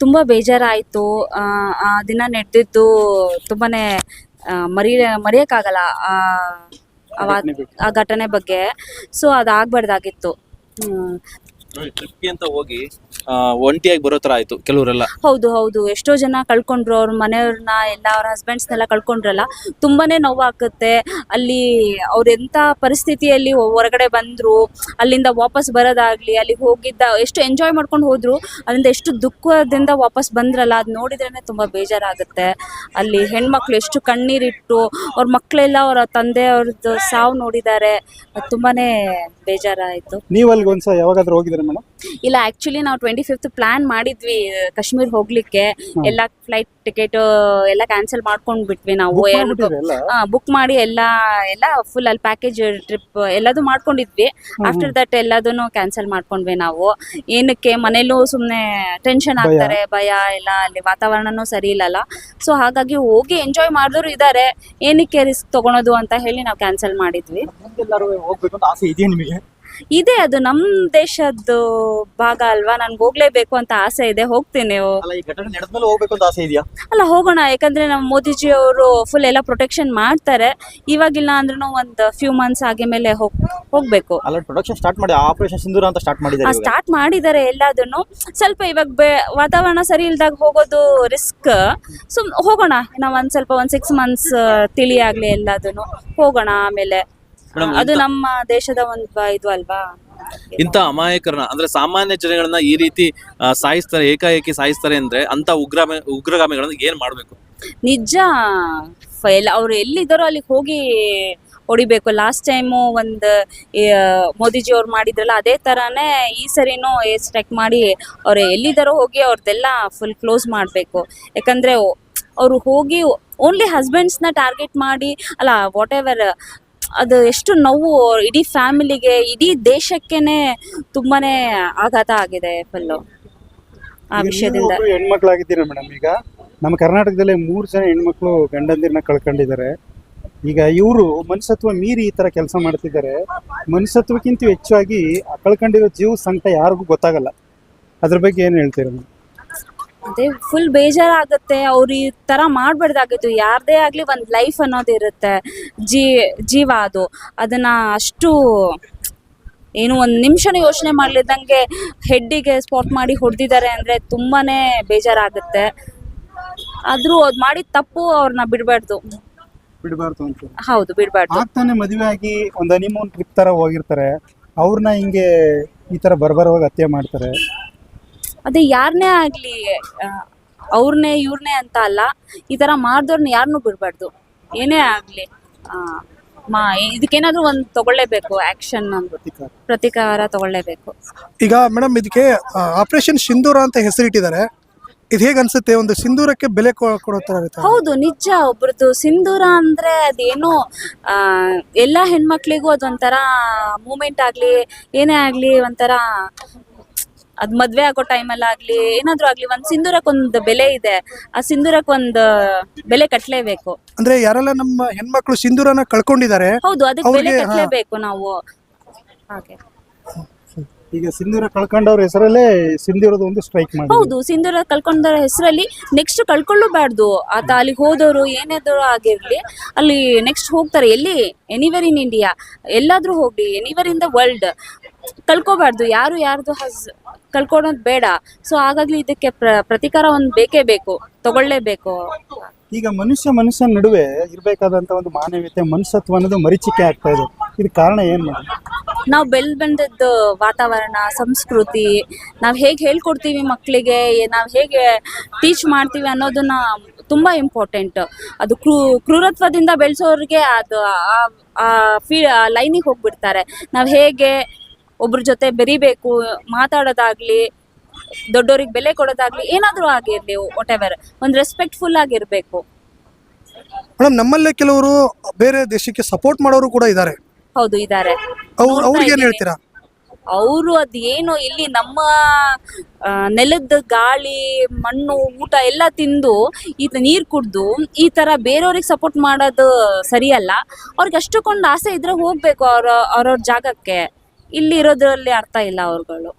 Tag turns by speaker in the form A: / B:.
A: ತುಂಬ ಬೇಜಾರಾಯಿತು. ಆ ದಿನ ನಡೆದಿದ್ದು ತುಂಬಾ ಮರಿ ಮರೆಯೋಕ್ಕಾಗಲ್ಲ ಆ ಘಟನೆ ಬಗ್ಗೆ. ಸೊ ಅದು
B: ಟ್ರಿಪ್ಗೆ ಅಂತ ಹೋಗಿ ಆ, ಒಂಟಿಯಾಗಿ ಬರೋ ತರ ಆಯ್ತು ಕೆಲವರೆಲ್ಲ.
A: ಹೌದು ಹೌದು. ಎಷ್ಟೋ ಜನ ಕಳ್ಕೊಂಡ್ರು ಅವ್ರ ಮನೆಯವ್ರನ್ನ ಎಲ್ಲ ಅವ್ರ ಹಸ್ಬೆಂಡ್ಸ್ನೆಲ್ಲ ಕಳ್ಕೊಂಡ್ರಲ್ಲ ತುಂಬಾನೇ ನೋವಾಗುತ್ತೆ. ಅಲ್ಲಿ ಅವ್ರ ಎಂಥ ಪರಿಸ್ಥಿತಿಯಲ್ಲಿ ಹೊರಗಡೆ ಬಂದ್ರು ಅಲ್ಲಿಂದ ವಾಪಸ್ ಬರೋದಾಗ್ಲಿ ಅಲ್ಲಿ ಹೋಗಿದ್ದ ಎಷ್ಟು ಎಂಜಾಯ್ ಮಾಡ್ಕೊಂಡು ಹೋದ್ರು ಅಲ್ಲಿಂದ ಎಷ್ಟು ದುಃಖದಿಂದ ವಾಪಸ್ ಬಂದ್ರಲ್ಲ ಅದು ನೋಡಿದ್ರೇ ತುಂಬಾ ಬೇಜಾರಾಗುತ್ತೆ. ಅಲ್ಲಿ ಹೆಣ್ಮಕ್ಳು ಎಷ್ಟು ಕಣ್ಣೀರಿಟ್ಟು ಅವ್ರ ಮಕ್ಕಳೆಲ್ಲ ಅವರ ತಂದೆ ಅವ್ರದ್ದು ಸಾವು ನೋಡಿದ್ದಾರೆ. ಅದು ತುಂಬಾನೇ ಬೇಜಾರಾಯ್ತು.
C: ನೀವು ಅಲ್ಲಿಗೆ ಒಂದ್ಸಲ ಯಾವಾಗಾದ್ರೂ ಹೋಗಿದ್ರೆ ಮೇಡಮ್?
A: ಇಲ್ಲ ಆಕ್ಚುಲಿ ನಾವು ಟ್ವೆಂಟಿ ಫಿಫ್ತ್ ಪ್ಲಾನ್ ಮಾಡಿದ್ವಿ ಕಾಶ್ಮೀರ್ ಹೋಗ್ಲಿಕ್ಕೆ. ಎಲ್ಲ ಫ್ಲೈಟ್ ಟಿಕೆಟ್ ಎಲ್ಲ ಕ್ಯಾನ್ಸಲ್ ಮಾಡ್ಕೊಂಡ್ ಬಿಟ್ವಿ ನಾವು. ಬುಕ್ ಮಾಡಿ ಎಲ್ಲ ಎಲ್ಲ ಫುಲ್ ಅಲ್ಲಿ ಪ್ಯಾಕೇಜ್ ಟ್ರಿಪ್ ಎಲ್ಲದು ಮಾಡ್ಕೊಂಡಿದ್ವಿ. ಆಫ್ಟರ್ ದಟ್ ಎಲ್ಲದನ್ನು ಕ್ಯಾನ್ಸಲ್ ಮಾಡ್ಕೊಂಡ್ವಿ ನಾವು. ಏನಕ್ಕೆ ಮನೇಲೂ ಸುಮ್ಮನೆ ಟೆನ್ಷನ್ ಆಗ್ತಾರೆ ಭಯ ಎಲ್ಲ ಅಲ್ಲಿ ವಾತಾವರಣನೂ ಸರಿ ಇಲ್ಲಲ್ಲ. ಸೊ ಹಾಗಾಗಿ ಹೋಗಿ ಎಂಜಾಯ್ ಮಾಡಿದ್ರು ಇದಾರೆ. ಏನಕ್ಕೆ ರಿಸ್ಕ್ ತಗೊಳೋದು ಅಂತ ಹೇಳಿ ನಾವು ಕ್ಯಾನ್ಸಲ್ ಮಾಡಿದ್ವಿ.
C: ಎಲ್ಲರೂ ಹೋಗ್ಬೇಕು ಅಂತ ಆಸೆ ಇದೆಯಾ ನಿಮಗೆ?
A: ಇದೆ ಅದು ನಮ್ ದೇಶದ್ದು ಭಾಗ ಅಲ್ವಾ? ನನ್ಗೆ ಹೋಗ್ಲೇಬೇಕು ಅಂತ ಆಸೆ ಇದೆ. ಹೋಗ್ತೀನಿ.
C: ಅಲ್ಲ ಈ ಘಟನೆ ನಡೆದ್ಮೇಲೆ ಹೋಗ್ಬೇಕು ಅಂತ ಆಸೆ ಇದೆಯಾ?
A: ಅಲ್ಲ ಹೋಗೋಣ. ಯಾಕಂದ್ರೆ ನಮ್ಮ ಮೋದಿಜಿ ಅವರು ಫುಲ್ ಎಲ್ಲ ಪ್ರೊಟೆಕ್ಷನ್ ಮಾಡ್ತಾರೆ. ಇವಾಗಿಲ್ಲ ಅಂದ್ರೂ ಒಂದ್ ಫ್ಯೂ ಮಂತ್ಸ್ ಆಗಿ ಮೇಲೆ ಹೋಗ್ ಹೋಗ್ಬೇಕು.
C: ಅಲ್ಲ ಪ್ರೊಡಕ್ಷನ್ ಸ್ಟಾರ್ಟ್ ಮಾಡಿ ಆಪರೇಷನ್ ಸಿಂಧೂರ ಅಂತ ಸ್ಟಾರ್ಟ್ ಮಾಡಿದ್ದಾರೆ ಇವಾಗ.
A: ಸ್ಟಾರ್ಟ್ ಮಾಡಿದ್ದಾರೆ ಎಲ್ಲದನ್ನು. ಸ್ವಲ್ಪ ಇವಾಗ ಬೆ ವಾತಾವರಣ ಸರಿ ಇಲ್ದಾಗ ಹೋಗೋದು ರಿಸ್ಕ್ ಸುಮ್ ಹೋಗೋಣ. ನಾವ್ ಒಂದ್ ಸ್ವಲ್ಪ ಒಂದ್ ಸಿಕ್ಸ್ ಮಂತ್ಸ್ ತಿಳಿ ಆಗ್ಲಿ ಎಲ್ಲದನ್ನು. ಹೋಗೋಣ ಆಮೇಲೆ. ಅದು ನಮ್ಮ ದೇಶದ ಒಂದು ಇದು ಅಲ್ವಾ?
B: ಇಂಥ ಅಮಾಯಕರನ್ನ ಅಂದ್ರೆ ಸಾಮಾನ್ಯ ಜನಗಳನ್ನ ಈ ರೀತಿ ಸಾಯಿಸ್ತಾರೆ ಏಕಾಏಕಿ ಸಾಯಿಸ್ತಾರೆ ಅಂದ್ರೆ ಅಂತ ಉಗ್ರ ಉಗ್ರಗಾಮಿಗಳನ್ನ ಏನ್ ಮಾಡ್ಬೇಕು?
A: ನಿಜ. ಎಲ್ಲ ಅವ್ರು ಎಲ್ಲಿದ್ದಾರೋ ಅಲ್ಲಿಗೆ ಹೋಗಿ ಹೊಡಿಬೇಕು. ಲಾಸ್ಟ್ ಟೈಮು ಒಂದು ಮೋದಿಜಿ ಅವ್ರು ಮಾಡಿದ್ರಲ್ಲ ಅದೇ ಥರನೇ ಈ ಸರಿನೂ ಸ್ಟ್ರೈಕ್ ಮಾಡಿ ಅವ್ರು ಎಲ್ಲಿದ್ದಾರೋ ಹೋಗಿ ಅವ್ರದ್ದೆಲ್ಲ ಫುಲ್ ಕ್ಲೋಸ್ ಮಾಡಬೇಕು. ಯಾಕಂದರೆ ಅವರು ಹೋಗಿ ಓನ್ಲಿ ಹಸ್ಬೆಂಡ್ಸ್ನ ಟಾರ್ಗೆಟ್ ಮಾಡಿ ಅಲ್ಲ ವಾಟ್ ಎವರ್ ಅದು ಎಷ್ಟು ನೋವು ಇಡೀ ಫ್ಯಾಮಿಲಿಗೆ ಇಡೀ ದೇಶಕ್ಕೇನೆ ತುಂಬಾನೇ ಆಘಾತ ಆಗಿದೆ ಫುಲ್ಲು ಆ ವಿಷಯದಿಂದ.
C: ಹೆಣ್ಮಕ್ಳಾಗಿದ್ದೀರ ಮೇಡಮ್ ಈಗ? ನಮ್ಮ ಕರ್ನಾಟಕದಲ್ಲಿ ಮೂರು ಜನ ಹೆಣ್ಮಕ್ಳು ಗಂಡಂದಿರನ್ನ ಕಳ್ಕೊಂಡಿದ್ದಾರೆ. ಈಗ ಇವರು ಮನುಷ್ಯತ್ವ ಮೀರಿ ಈ ತರ ಕೆಲಸ ಮಾಡ್ತಿದ್ದಾರೆ. ಮನುಷ್ಯತ್ವಕ್ಕಿಂತ ಹೆಚ್ಚಾಗಿ ಕಳ್ಕೊಂಡಿರೋ ಜೀವ ಸಂಕಟ ಯಾರಿಗೂ ಗೊತ್ತಾಗಲ್ಲ. ಅದ್ರ ಬಗ್ಗೆ ಏನ್ ಹೇಳ್ತೀರಾ
A: ಅದೇ ಫುಲ್ ಬೇಜಾರಾಗುತ್ತೆ. ಅವ್ರು ಈ ತರ ಮಾಡಬಾರ್ದಾಗಿತ್ತು. ಯಾರದೇ ಆಗ್ಲಿ ಒಂದ್ ಲೈಫ್ ಅನ್ನೋದು ಇರುತ್ತೆ. ಜೀ ಜೀವ ಅದು. ಅದನ್ನ ಅಷ್ಟು ಏನು ಒಂದ್ ನಿಮಿಷನೂ ಯೋಚನೆ ಮಾಡ್ಲಿದ್ದಂಗೆ ಹೆಡ್ಡಿಗೆ ಸ್ಪಾಟ್ ಮಾಡಿ ಹೊಡೆದಿದ್ದಾರೆ ಅಂದ್ರೆ ತುಂಬಾನೇ ಬೇಜಾರಾಗುತ್ತೆ. ಆದ್ರೂ ಅದ್ ಮಾಡಿದ ತಪ್ಪು ಅವ್ರನ್ನ ಬಿಡ್ಬಾರ್ದು.
C: ಬಿಡಬಾರ್ದು ಅಂತ.
A: ಹೌದು ಬಿಡಬಾರ್ದು.
C: ಆಗ್ತಾನೆ ಮದುವೆ ಆಗಿ ಒಂದು ಹನಿಮೂನ್ ಟ್ರಿಪ್ ತರ ಹೋಗಿರ್ತಾರೆ. ಅವ್ರನ್ನ ಹಿಂಗೆ ಈ ತರ ಬರ್ಬರವಾಗಿ ಹತ್ಯೆ ಮಾಡ್ತಾರೆ.
A: ಅದೇ ಯಾರನ್ನೇ ಆಗ್ಲಿ ಅವ್ರನ್ನೇ ಇವ್ರನ್ನೇ ಅಂತ ಅಲ್ಲ ಈ ತರ ಮಾಡ್ದವ್ರನ್ನ ಯಾರನ್ನೂ ಬಿಡ್ಬಾರ್ದು. ಏನೇ ಆಗ್ಲಿ ಆ, ಮಾ ಇದಕ್ಕೇನಾದ್ರೂ ಒಂದು ತಗೊಳ್ಳೇಬೇಕು ಆಕ್ಷನ್
C: ಪ್ರತೀಕಾರ.
A: ಪ್ರತಿಕಾರ ತಗೊಳ್ಳೇಬೇಕು.
D: ಈಗ ಮೇಡಮ್ ಇದಕ್ಕೆ ಆಪರೇಷನ್ ಸಿಂಧೂರ ಅಂತ ಹೆಸರಿಟ್ಟಿದ್ದಾರೆ. ಇದು ಹೇಗೆ ಅನ್ಸುತ್ತೆ? ಒಂದು ಸಿಂಧೂರಕ್ಕೆ ಬೆಲೆ ಕೊ- ಕೊಡೋ ಥರ ಇರುತ್ತೆ.
A: ಹೌದು ನಿಜ ಒಬ್ರದ್ದು ಸಿಂಧೂರ ಅಂದ್ರೆ ಅದೇನು ಆ, ಎಲ್ಲಾ ಹೆಣ್ಮಕ್ಳಿಗೂ ಅದೊಂಥರ ಮೂಮೆಂಟ್ ಆಗ್ಲಿ ಏನೇ ಆಗ್ಲಿ ಒಂಥರ ಅದ್ ಮದ್ವೆ ಆಗೋ ಟೈಮಲ್ಲಾಗ್ಲಿ ಏನಾದ್ರೂ ಆಗ್ಲಿ ಒಂದ್ ಸಿಂಧೂರಕ್ಕೊಂದ್ ಬೆಲೆ ಇದೆ ಆ ಸಿಂಧೂರಕ್ ಒಂದ್ ಬೆಲೆ ಕಟ್ಲೇಬೇಕು.
D: ಅಂದ್ರೆ ಯಾರೆಲ್ಲ ನಮ್ಮ ಹೆಣ್ಮಕ್ಳು ಸಿಂಧೂರನ ಕಳ್ಕೊಂಡಿದ್ದಾರೆ
A: ಹೌದು ಅದಕ್ಕೆ ಬೆಲೆ
D: ಅವ್ರಿಗೆ, ಹಾ.
A: ಕಟ್ಲೇಬೇಕು ನಾವು. ಹಾಗೆ.
C: ಈಗ ಸಿಂಧೂರ ಕಳ್ಕೊಂಡವ್ರ ಹೆಸರಲ್ಲೇ ಸಿಂಧೂರದ ಒಂದು ಸ್ಟ್ರೈಕ್ ಮಾಡಿ
A: ಹೌದು ಸಿಂಧೂರ ಕಳ್ಕೊಂಡವ್ರ ಹೆಸರಲ್ಲಿ ನೆಕ್ಸ್ಟ್ ಕಳ್ಕೊಳ್ಳಬಾರ್ದು. ಆತ ಅಲ್ಲಿಗೆ ಹೋದವರು ಏನಾದ್ರು ಆಗಿರ್ಲಿ ಅಲ್ಲಿ ನೆಕ್ಸ್ಟ್ ಹೋಗ್ತಾರೆ. ಎಲ್ಲಿ? ಎನಿವೇರ್ ಇನ್ ಇಂಡಿಯಾ ಎಲ್ಲಾದ್ರೂ ಹೋಗ್ಲಿ ಎನಿವೇರ್ ಇನ್ ದ ವರ್ಲ್ಡ್ ಕಳ್ಕೊಬಾರ್ದು ಯಾರು ಯಾರ್ದು ಹಸ್ ಕಳ್ಕೊಳೋದು ಬೇಡ. ಸೊ ಹಾಗಾಗಿ ಇದಕ್ಕೆ ಪ್ರ ಪ್ರತಿಕಾರ ಒಂದು ಬೇಕೇ ಬೇಕು ತಗೊಳ್ಳೇಬೇಕು.
C: ಈಗ ಮನುಷ್ಯ ಮನುಷ್ಯ ನಡುವೆ ಇರಬೇಕಾದಂತ ಒಂದು ಮಾನವೀಯತೆ ಮನುಷ್ಯತ್ವ ಅನ್ನೋದು ಮರಿಚಿಕೆ ಆಗ್ತಾ ಇದೆ. ಇದು ಕಾರಣ ಏನ್ ಮೇಡಮ್
A: ನಾವು ಬೆಲ್ ಬಂದದ್ದು ವಾತಾವರಣ ಸಂಸ್ಕೃತಿ ನಾವು ಹೇಗೆ ಹೇಳ್ಕೊಡ್ತೀವಿ ಮಕ್ಕಳಿಗೆ ನಾವು ಹೇಗೆ ಟೀಚ್ ಮಾಡ್ತೀವಿ ಅನ್ನೋದನ್ನ ತುಂಬ ಇಂಪಾರ್ಟೆಂಟ್. ಅದು ಕ್ರೂ ಕ್ರೂರತ್ವದಿಂದ ಬೆಳೆಸೋರಿಗೆ ಅದು ಆ- ಆ ಫೀ ಲೈನಿಗೆ ಹೋಗ್ಬಿಡ್ತಾರೆ. ನಾವು ಹೇಗೆ ಒಬ್ರ ಜೊತೆ ಬೆರಿಬೇಕು ಮಾತಾಡೋದಾಗ್ಲಿ ದೊಡ್ಡೋರಿಗೆ ಬೆಲೆ ಕೊಡೋದಾಗ್ಲಿ ಏನಾದ್ರೂ ಆಗಿರ್ಲಿ ವಾಟ್ ಎವರ್ ಒಂದು ರೆಸ್ಪೆಕ್ಟ್ಫುಲ್ ಆಗಿರ್ಬೇಕು
D: ಮೇಡಮ್ ನಮ್ಮಲ್ಲೇ ಕೆಲವರು ಬೇರೆ ದೇಶಕ್ಕೆ ಸಪೋರ್ಟ್ ಮಾಡೋರು ಕೂಡ ಇದ್ದಾರೆ.
A: ಹೌದು ಇದ್ದಾರೆ. ನೋಡ್ತಾ
D: ಅವ್ರಿಗೆ ಏನ್ ಹೇಳ್ತೀರಾ?
A: ಅವರು ಅದೇನು ಇಲ್ಲಿ ನಮ್ಮ ನೆಲದ ಗಾಳಿ ಮಣ್ಣು ಊಟ ಎಲ್ಲ ತಿಂದು ಈ ನೀರು ಕುಡ್ದು ಈ ತರ ಬೇರೆಯವ್ರಿಗೆ ಸಪೋರ್ಟ್ ಮಾಡೋದು ಸರಿಯಲ್ಲ. ಅವ್ರಿಗೆ ಅಷ್ಟಕ್ಕೊಂದು ಆಸೆ ಇದ್ರೆ ಹೋಗ್ಬೇಕು ಅವ್ರ ಅವ್ರವ್ರ ಜಾಗಕ್ಕೆ. ಇಲ್ಲಿ ಇರೋದ್ರಲ್ಲಿ ಅರ್ಥ ಇಲ್ಲ ಅವ್ರುಗಳು.